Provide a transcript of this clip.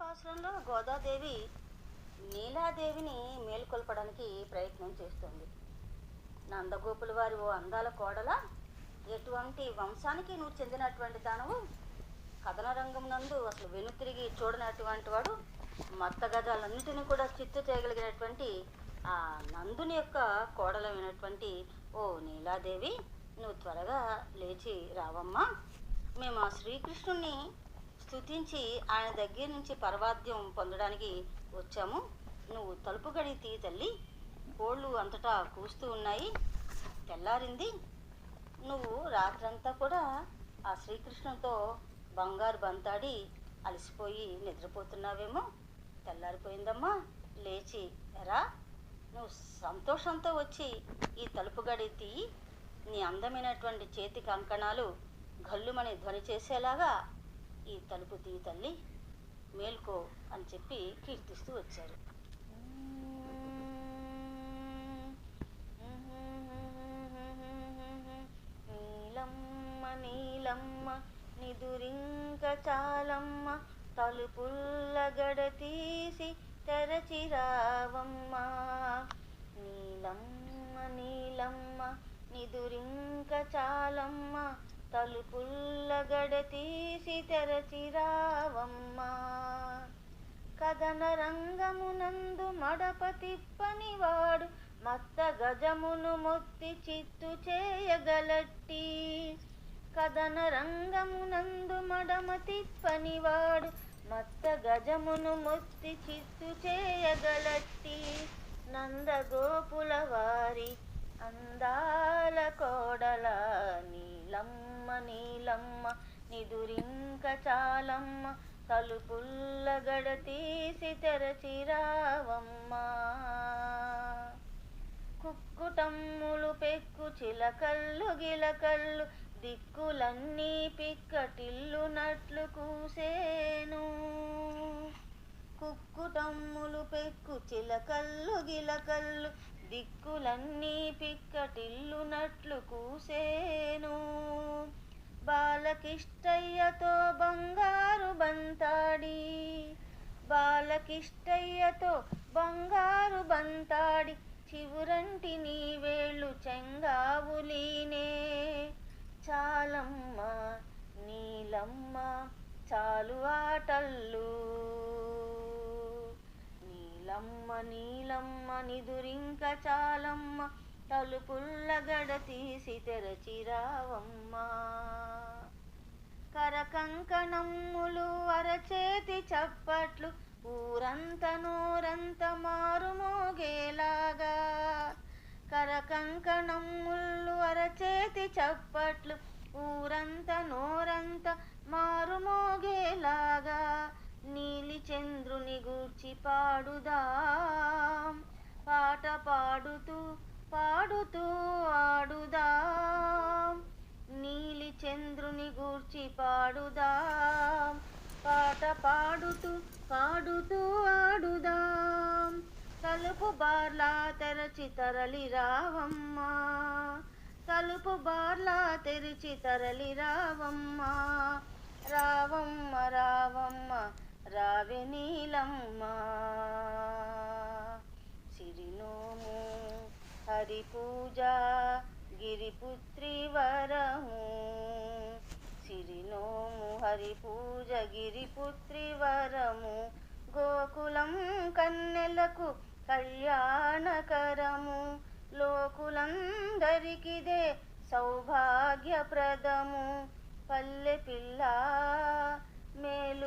పాశ్రంలో గోదాదేవి నీలాదేవిని మేల్కొల్పడానికి ప్రయత్నం చేస్తుంది. నందగోపుల వారి ఓ అందాల కోడల ఎటువంటి వంశానికి నువ్వు చెందినటువంటి దానవు? కథన రంగం నందు అసలు వెనుతిరిగి చూడనటువంటి వాడు మత్త గజాలన్నిటిని కూడా చిత్తు చేయగలిగినటువంటి ఆ నందుని యొక్క కోడలమైనటువంటి ఓ నీలాదేవి నువ్వు త్వరగా లేచి రావమ్మా. మేము ఆ శ్రీకృష్ణుణ్ణి స్థుతించి ఆయన దగ్గర నుంచి పరవాద్యం పొందడానికి వచ్చాము. నువ్వు తలుపు గడి తీ తల్లి. కోళ్ళు అంతటా కూస్తూ ఉన్నాయి. తెల్లారింది. నువ్వు రాత్రంతా కూడా ఆ శ్రీకృష్ణుతో బంగారు బంతాడి అలసిపోయి నిద్రపోతున్నావేమో? తెల్లారిపోయిందమ్మా. లేచి రా. నువ్వు సంతోషంతో వచ్చి ఈ తలుపు గడి తీయి నీ అందమైనటువంటి చేతి కంకణాలు గల్లుమని ధ్వని చేసేలాగా ఈ తలుపు తీ తల్లి మేల్కో అని చెప్పి కీర్తిస్తూ వచ్చారు నీలమ్మ నీలమ్మ నిదురింక చాలమ్మ తలుపుల్ల గడ తీసి తెరచిరావమ్మ. నీలమ్మ నీలమ్మ నిదురింక చాలమ్మ తలుపుల్ల గడ తీసి తెరచిరావమ్మ. కథన రంగమునందు మడప తిప్పనివాడు మత్త గజమును మొత్తి చిత్తు చేయగలట్టి. కథన రంగమునందు మడమ తిప్పనివాడు మత్త గజమును మొత్తి చిత్తు చేయగలట్టి. నందగోపుల వారి అందాల కోడలాని నీలమ్మ నీలమ్మ నిదురింక చాలమ్మ తలుపుల్ల గడ తీసి తెరచిరావమ్మా. కుక్కుటమ్ములు పెక్కు చిలకల్లు గిలకల్లు దిక్కులన్నీ పిక్కటిల్లునట్లు కూసేను. కుక్కుటమ్ములు పెక్కు చిలకల్లు గిలకల్లు దిక్కులన్నీ పిక్కటిల్లునట్లు కూసేను. బాలకిష్టయ్యతో బంగారు బంతాడి బాలకిష్టయ్యతో బంగారు బంతాడి చివురంటి నీ వేళ్ళు చెంగావులీనే చాలమ్మ నీలమ్మ చాలు ఆటల్లు నీలమ్మ నీలమ్మ నిదురింక చాలమ్మ తలుపుల్ల గడ తీసి తెరచిరావమ్మా కరకంకణమ్ములు అరచేతి చప్పట్లు ఊరంత నోరంత మారుమోగేలాగా కరకంకణమ్ముళ్ళు అరచేతి చప్పట్లు ఊరంత నోరంత మారుమోగేలాగా నీలి చంద్రుని గూర్చి పాడుదాం. పాట పాడుతూ పాడుతూ ఆడుదాం. నీలి చంద్రుని గూర్చి పాడుదాం. పాట పాడుతూ పాడుతూ ఆడుదాం. తలుపు బార్లా తెరచి తరలి రావమ్మా. తలుపు బార్లా తెరిచి తరలి రావమ్మా. రావమ్మ రావమ్మ రావి నీలమ్మ. సిరినోము హరి పూజ గిరిపుత్రి వరము. సిరినోము హరి పూజ గిరిపుత్రి వరము. గోకులం కన్నెలకు కళ్యాణకరము. లోకులందరికిదే సౌభాగ్యప్రదము. పల్లె పిల్ల మేలు